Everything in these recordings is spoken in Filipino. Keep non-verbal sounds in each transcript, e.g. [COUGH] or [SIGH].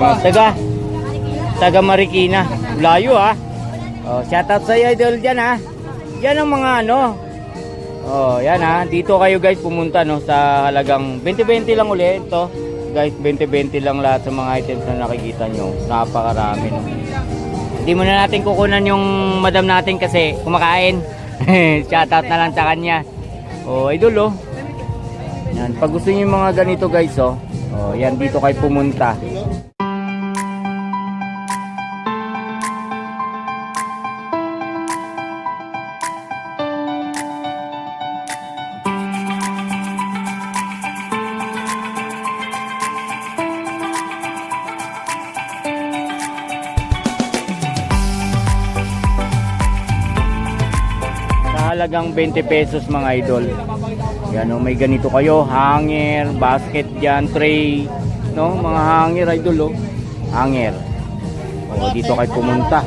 Taga taga Marikina. Layo ah. Oh, shoutout sa iyo idol diyan ah. Yan ang mga ano. Oh, yan ah. Dito kayo guys pumunta no sa halagang 20-20 lang uli ito. Guys, 20-20 lang lahat sa mga items na nakikita nyo. Napakarami no. Hindi muna natin kukunan yung madam natin kasi kumakain. [LAUGHS] Shoutout na lang sa kanya. Oh, idol oh. Yan, pag gusto niyo yung mga ganito guys oh. Oh, yan dito kayo pumunta. Sa halagang 20 pesos mga idol. Yan oh, may ganito kayo, hanger, basket diyan, tray, no? Mga hanger idol oh. Hanger. Oh, dito kayo pumunta.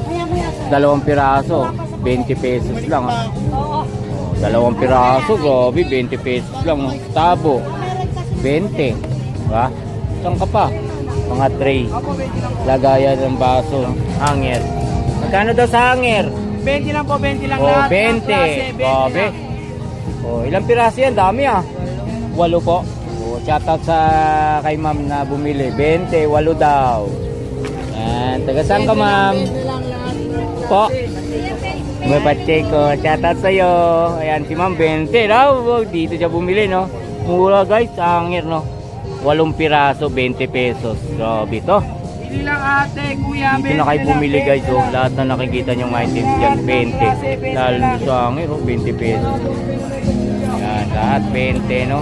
Dalawang piraso, 20 pesos lang. ah. Oh, dalawang piraso, grabe, 20 pesos lang. oh. Tabo, 20. Diba? Saan ka pa? Mga tray. Lagayan ng baso, hanger. Magkano daw sa hanger? 20 lang po, 20 lang Oh, lahat. 20. Klase, 20 Grabe. lang. Oh, ilang piraso yan? Dami ah. Walo po. Oh, shoutout sa kay ma'am na bumili. 20, walo daw. Yan. Taga saan ka 20 lang, ma'am? 20 lang lahat. Po. May Pacheco. Shoutout sa'yo. Ayan si ma'am 20 daw. Oh, Dito siya bumili no. Mura guys. Angir no. Walong piraso, 20 pesos. Grabe to. Hindi lang ate, kuya, Dito na kayo 20 lang, bumili 20 guys. Oh. Lahat na nakikita nyo mga items dyan, 20. Lalo sa angin, oh, 20 pesos. Yan, lahat 20, no?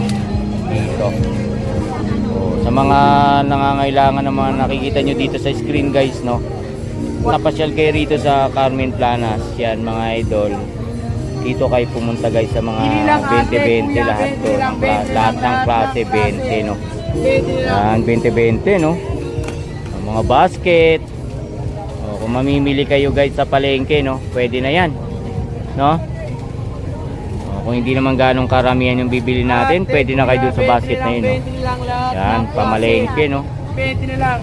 Dito. Oh, sa mga nangangailangan ng mga nakikita nyo dito sa screen guys, no? Napasyal kayo rito sa Carmen Planas. Yan, mga idol. Dito kayo pumunta guys sa mga Hindi lang ate, 20-20 kuya, lahat 20 to. 20 lahat ng klase lahat ng 20, no? 20 lang. Yan, 20-20, no? Mga basket. O, kung mamimili kayo guys sa palengke, no? Pwede na yan. No? O, kung hindi naman ganong karamihan yung bibili natin, pwede na kayo dun sa basket 20 na yun, no? 20 lang lahat Yan, pamalengke, no? 20 na lang.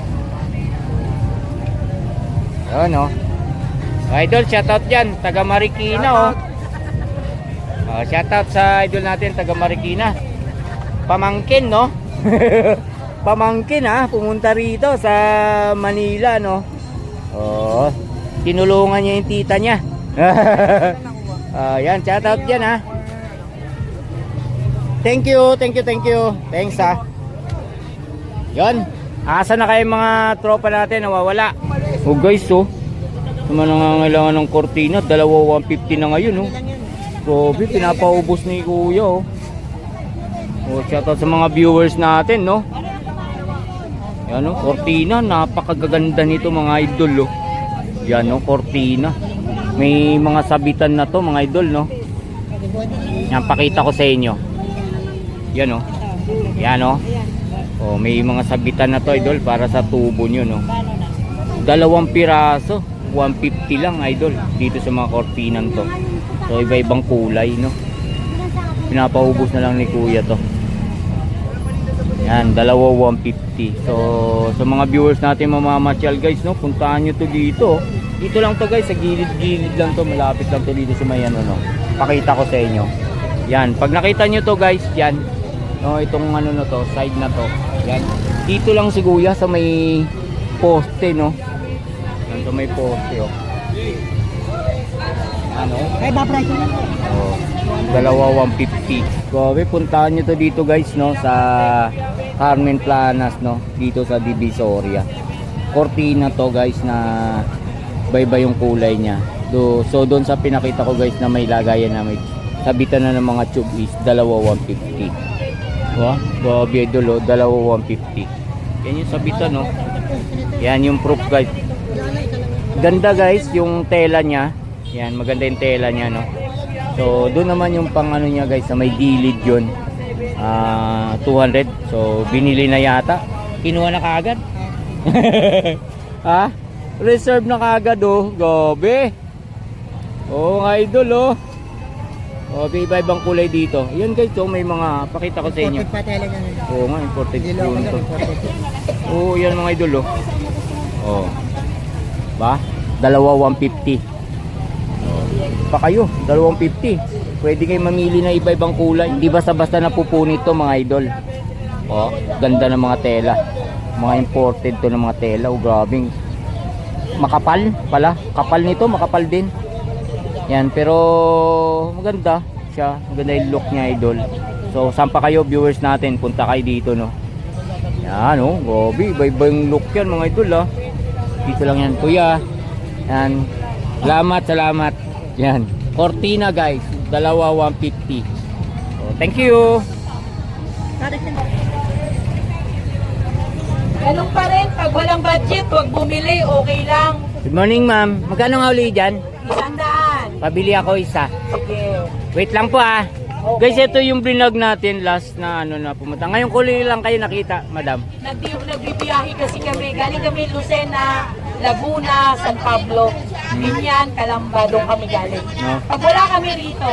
Yan, no? Idol, shoutout dyan. Taga Marikina, oh. Oh, shoutout sa idol natin, taga Marikina. Pamangkin, no? [LAUGHS] Pamangkin, ha? Pumunta rito sa Manila, no? Oh, tinulungan niya yung tita niya. [LAUGHS] oh, yan, shoutout dyan, ha? Thank you, thank you, thank you. Thanks, ha? Yan. Asa na kayo mga tropa natin nawawala? Oh guys, oh. Mga nangangailangan ng kortina, dalawa 150 na ngayon, oh. Grabe, pinapaubos ni Kuya, oh. Oh, shoutout sa mga viewers natin, no? Yan, oh, kortina. Napakagaganda nito, mga idol, oh. Yan, oh, kortina. May mga sabitan na to, mga idol, no? Yan, pakita ko sa inyo. Yan, oh. Yan, oh. Oh, may mga sabitan na to, idol, para sa tubo nyo, no? Dalawang piraso, 150 lang, idol, dito sa mga kortinan to. So, iba-ibang kulay, no? Pinapaubos na lang ni kuya to. Yan, dalawa 150. So, sa mga viewers natin mamamasyal guys, no? Puntahan nyo to dito. Dito lang to guys, sa gilid-gilid lang to, malapit lang to dito sa may ano, no? Pakita ko sa inyo. Yan, pag nakita nyo to guys, yan. No, itong ano na to, side na to. Yan. Dito lang si kuya sa may poste, no? Yan sa may poste, oh. Ano? Ay, ba-price lang po. Oh, dalawa 150. Grabe, puntahan nyo to dito guys, no? Sa Carmen Planas, no? Dito sa Divisoria. Cortina to guys na iba-iba yung kulay niya. Do, so doon sa pinakita ko guys na may lagayan na may sabitan na ng mga tube is dalawa 150. Wow, grabe idol, oh, dalawa 150. Yan yung sabitan, no? Yan yung proof guys. Ganda guys, yung tela niya. Yan, maganda yung tela niya, no? So, doon naman yung pang ano niya guys, na may gilid yun. Ah, 200. So, binili na yata. Kinuha na kaagad. [LAUGHS] ha? Reserve na kaagad, oh. Gabi. Oh, nga idol, oh. Oh, iba-ibang kulay dito. Yan guys, oh, may mga, pakita ko sa inyo. patela niya. Oo nga, imported ako to. imported. Oo, yan mga idol, oh. Oh. Ba? Dalawa 150. Pa kayo, dalawa 150. Pwede kayo mamili na iba-ibang kulay. Hindi basta-basta napupunit to mga idol. Oh, ganda ng mga tela. Mga imported to ng mga tela. Oh, grabing makapal pala. Kapal nito, makapal din. Yan, pero maganda siya. Maganda yung look niya, idol. So, saan pa kayo viewers natin? Punta kayo dito, no? Yan, oh. Gobi, iba-iba yung look yan, mga idol, ah. Dito lang yan, kuya. Yan. Salamat, salamat. Yan. Cortina, guys. Dalawa, 150. So, thank you. Ganun pa rin, pag walang budget, huwag bumili, okay lang. Good morning, ma'am. Magkano nga uli dyan? Isang daan. Pabili ako isa. Sige. Wait lang po, ah. Guys, ito yung vlog natin last na ano na pumunta. Ngayon ko lang kayo nakita, madam. Nagbi nagbibiyahe kasi kami. Galing kami Lucena, Laguna, San Pablo. Binyan, Calamba, doon kami galing. No? Pag wala kami rito,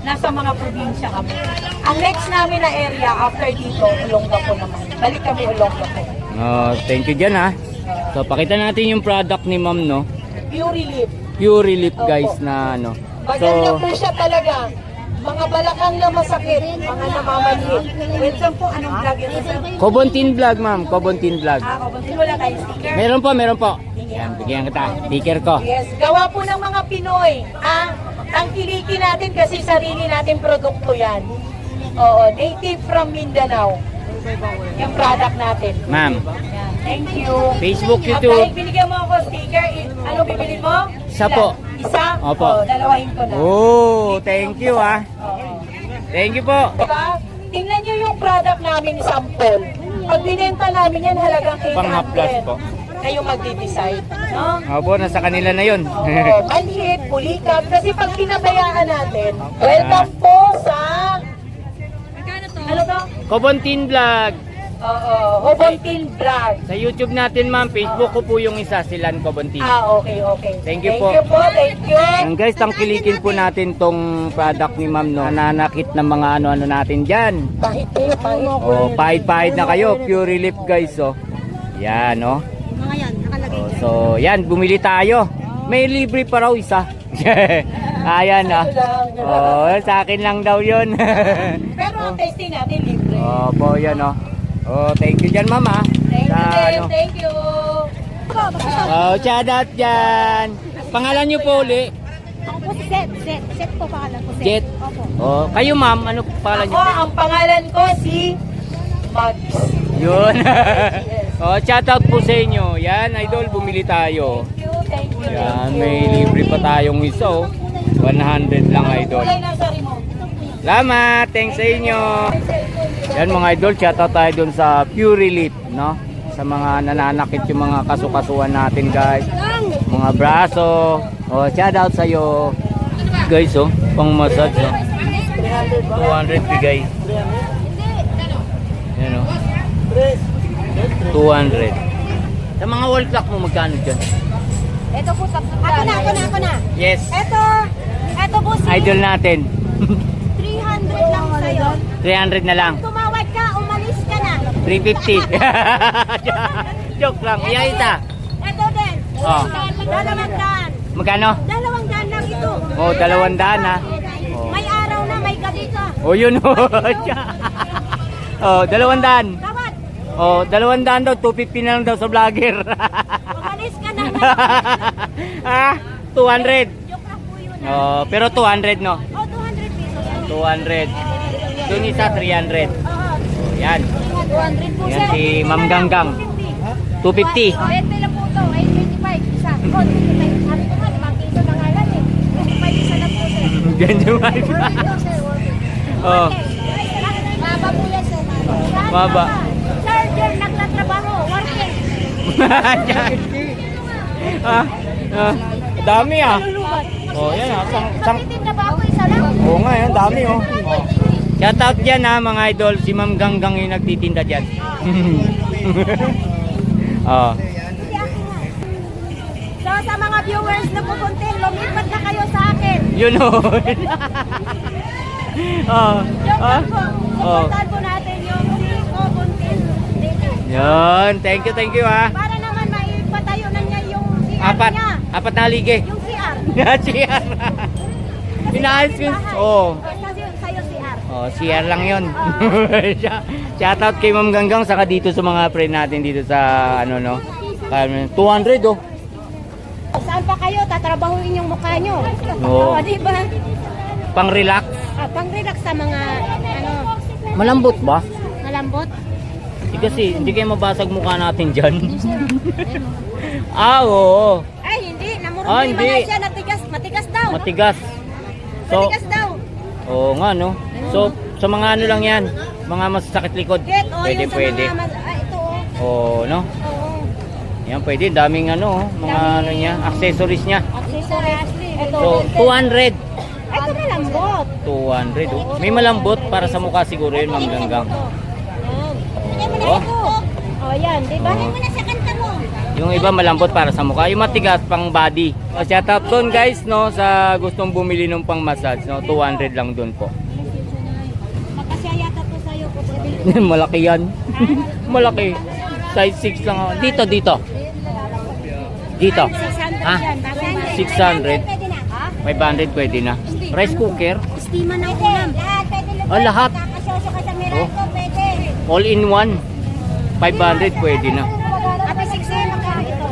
nasa mga probinsya kami. Ang next namin na area after dito, Olongapo naman. Balik kami Olongapo. Oh, thank you dyan, ha. So, pakita natin yung product ni ma'am, no? Pure Relief. Pure Relief, Opo. guys, na ano. Maganda So, po siya talaga. Mga balakang na masakit, mga namamanhid. Welcome po, anong vlog sir? Kobontin Vlog, ma'am. Kobontin Vlog. Ah, kabansin wala tayo sticker. Meron po, meron po. Yan, bigyan kita. Sticker ko. Yes, gawa po ng mga Pinoy. Ah, tangkilikin natin kasi sarili natin produkto yan. Oo, native from Mindanao. Yung product natin. Ma'am, Yan, thank you. Facebook, YouTube. dahil binigyan mo ako sticker, ano bibili mo? Isa po. Isa? Opo. Oo, dalawahin ko na. Oh, thank you. Oo. Thank you po. Diba? Tingnan nyo yung product namin sample. Pag binenta namin yan, halagang 800. Pang-haplas po. Kayo magdi-decide. No? Opo, nasa kanila na yun. Oo, pulikat. Kasi pag pinabayaan natin, welcome po sa... Ano to? Kobontin Vlog. Oo, Hobontin Vlog. Sa YouTube natin, ma'am. Facebook ko po yung isa, Silan Kobontin. Ah, okay, okay. Thank you thank po. you po, thank you. Yan guys, tangkilikin po natin tong product ni ma'am, no. Nananakit ng mga ano-ano natin dyan. Pahit eh, pahit. Oh, pahid-pahid na kayo. Pure relief guys, oh. Yan, oh. Mga yan, nakalagay. oh so, yan, bumili tayo. May libre pa raw isa. [LAUGHS] Ayan, ah. Oh, sa akin lang daw yun. [LAUGHS] Pero ang testing natin, libre. oh, po, yan, oh. Oh, thank you dyan, ma'am, ah. Thank you, Dave. ano. Thank you. Oh, shout out dyan. Pangalan nyo po uli? Ako po si Seth. Seth. Seth po pangalan ko. Seth. Jet. Opo. Oh, kayo, ma'am, ano pangalan Ako, nyo? ang pangalan ko si Mags. Yun. Oh, shout out po sa inyo. Yan, idol, bumili tayo. Thank you, thank you. Yan, may libre pa tayong isa, oh. 100 lang, idol. Salamat, thanks sa inyo. Yan mga idol, shout out tayo dun sa Pure Relief, no? Sa mga nananakit yung mga kasukasuan natin, guys. Mga braso. Oh, shout out sa iyo. Guys, oh, pang massage, oh. 200 bigay. Yan, oh. 200. Sa mga wall clock mo, magkano dyan? Ito po, tatlo. Ako na, ako na, ako na. Yes, Ito, ito po si idol natin. 300 lang sa'yo. 300 na lang. Tumawad ka, umalis ka na. 350. [LAUGHS] [LAUGHS] Joke lang. Iya isa. Ito din. Oh. Dalawang daan. Magkano? Dalawang daan lang ito. Oh, dalawang daan, ha? Oh. May araw na, may gabi ka. Oh, yun oh. [LAUGHS] oh, dalawang daan. Oh, dalawang daan daw. 250 na lang daw sa vlogger. [LAUGHS] umalis ka na. [LAUGHS] ah, 200. Joke lang po yun. Oh, pero 200 no. Oh, 200 pesos. 200. Doon isa 300. Oo. Oh, yan. 200 po Yan si Ma'am Ganggang. 250. Oh, ito lang po ito. 825 isa. Oh, 25. Sabi ko nga, limang piso na nga lang eh. 25 isa na po sir. [LAUGHS] Ganyan ba? Worth it po, sir. Worth it. Oh. Maba po yan sir. Saan Maba. Worth [LAUGHS] it. ah, ah, dami ah. Oh, yan ah. Sang, sang, ba ako isa lang? Oo nga, yan, dami oh. oh. Shout out dyan ha mga idol, si Ma'am Ganggang yung nagtitinda dyan. oh. Nga. So sa mga viewers na pupuntin, lumipat na kayo sa akin. Yun oh. oh. [LAUGHS] Ah. Oh. Yung si Kobuntin Yan, thank you, thank you ha. Para naman maipatayo Apat. niya. Apat na haligi. Yung CR. [LAUGHS] CR. Inaayos ko. Oo. Kasi sa'yo CR. Oh, CR lang yun. [LAUGHS] Shout out kay Ma'am Ganggang saka dito sa mga friend natin dito sa ano no. Kaya 200 oh. Saan pa kayo? Tatrabahuin yung mukha nyo. Oo. Oo, di ba? Pang relax. Ah, pang-relax sa mga, ano, Malambot ba? malambot. Hindi kasi hindi kayo mabasag mukha natin diyan. [LAUGHS] ah, oo. Ay, hindi. Namurong Ah, hindi. mga siya. Matigas, matigas daw. Matigas. So, matigas daw. oo nga no. So, sa mga ano lang 'yan, mga masasakit likod. Get, oh, Pwede, yung pwede. mga, ah, ito, oh. Oo, no? Oo. Yan pwede, daming ano, oh, mga ano niya, accessories niya. Accessories. Ito. So, 200. Ito na lambot. 200 oh. May malambot para sa mukha siguro yun, Ma'am Ganggang. Yan. Oh. Oh, yan, di ba? Oo. mo na sa kanta mo. Yung iba malambot para sa mukha, yung matigas pang body. So, shout out doon guys, no, sa gustong bumili ng pang massage, no, 200 lang doon po. Makasya yata to sa'yo pwede. [LAUGHS] Malaki yan. [LAUGHS] Malaki. Size 6 lang ako. Dito, dito. Dito. 600 yan. 600. Pwede na. Ha? 500 pwede na. Rice cooker, Estima ng ulam. Lahat, pwede lang. Ah, lahat. Kakasyoso ka sa Oh. Meralco, pwede. all in one. 500 pwede na. Ate, 60 magkano ito?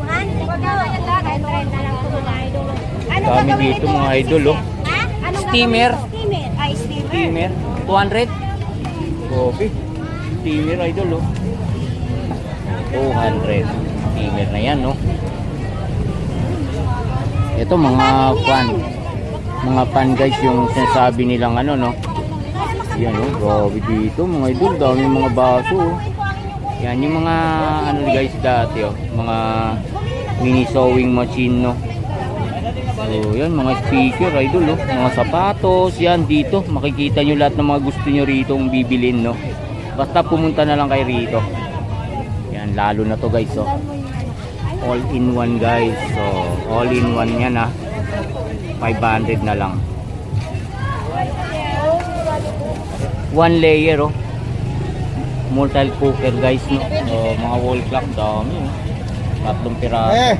100 daw. Kahit 30 lang ito mga idol. Ano Dami gagawin dito, ito, mga Ate idol, oh. Ha? Steamer. gagawin ito? Steamer. Ay, steamer. Steamer, 200. Coffee. Steamer idol, oh. 200. Steamer na yan, no? Ito mga pan. Mga pan guys, yung sinasabi nilang ano, no? Yan, oh. Grabe dito, mga idol. Dami mga baso, oh. Yan, yung mga ano guys dati, oh. Mga mini sewing machine, no? So, yan, mga speaker, idol, oh. Mga sapatos, yan, dito. Makikita nyo lahat ng mga gusto nyo rito ang bibilin, no? Basta pumunta na lang kayo rito. Yan, lalo na to, guys, oh. All in one, guys. So, all in one yan, ah. 500 na lang. One layer, oh. Multi cooker, guys, no? So, mga wall clock, dami, oh. Tatlong piraso. Eh,